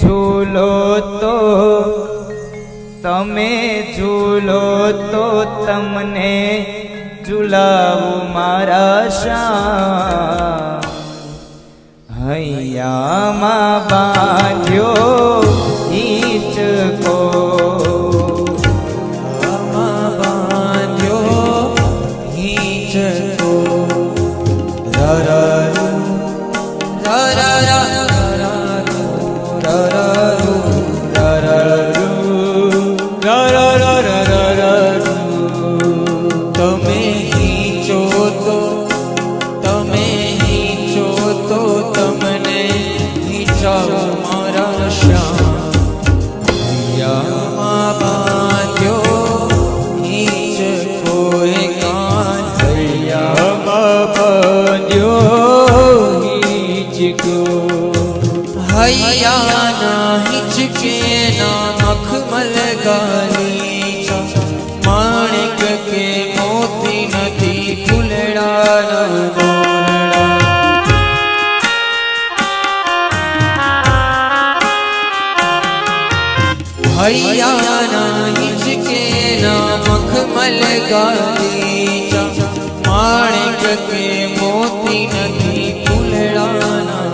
ઝૂલો તો તમે ઝૂલો તો તમને ઝૂલાવું મારા શ્યામ હૈયામાં બાંધ્યો ઈચકો. આમાં બાંધ્યો હૈયાના હિંચકે ના મખમલ ગાતી માણિક કે મોતી નથી ફૂલડાના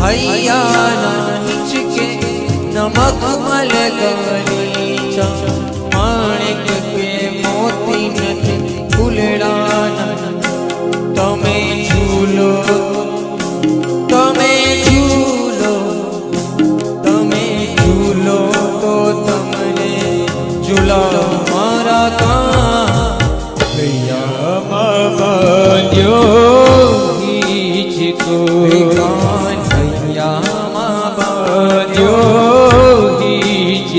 હૈયાના હિંચકે નમક મલ ગરીચા માણિક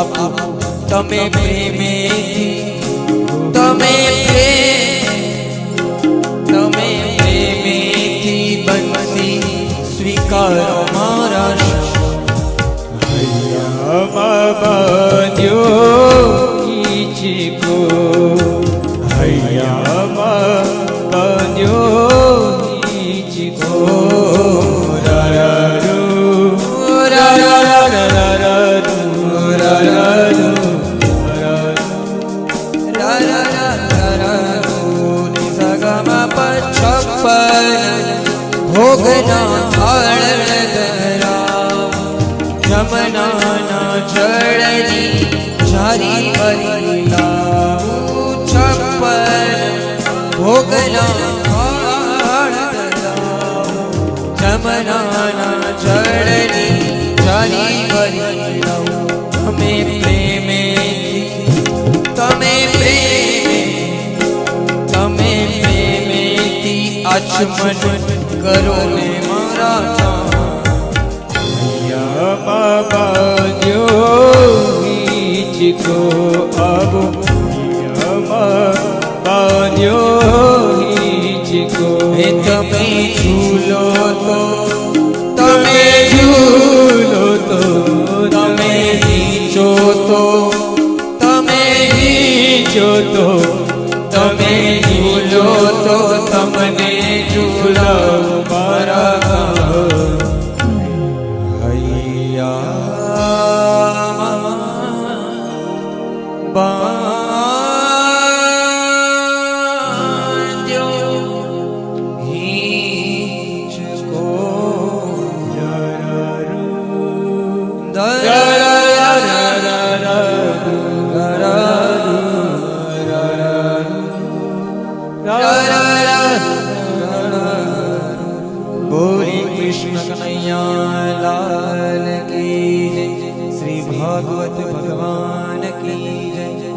આપું તમે પ્રેમેથી તમે પ્રેમ તમે પ્રેમેથી બનતી સ્વીકારો મારા હૈયામાં બાંધ્યો ઈચકો હૈયામાં भोगना फल धरा जमना ना जड़नी जारी परिला। भोगना फल धरा जमना ना जड़नी जारी परिला। हमें प्रेमे तमें प्रेमे तमें प्रेमे ती अचमन કરો ને મારા બાબા જો હિચકો આવો બાબા જો હિચકો હે તમે ઝૂલો તો તમે ઝૂલો તો તમે નીચો તો તમે નીચો તો તમે ઝૂલો તો बोले कृष्ण कन्हैया लाल की जय। श्री भागवत भगवान की जय।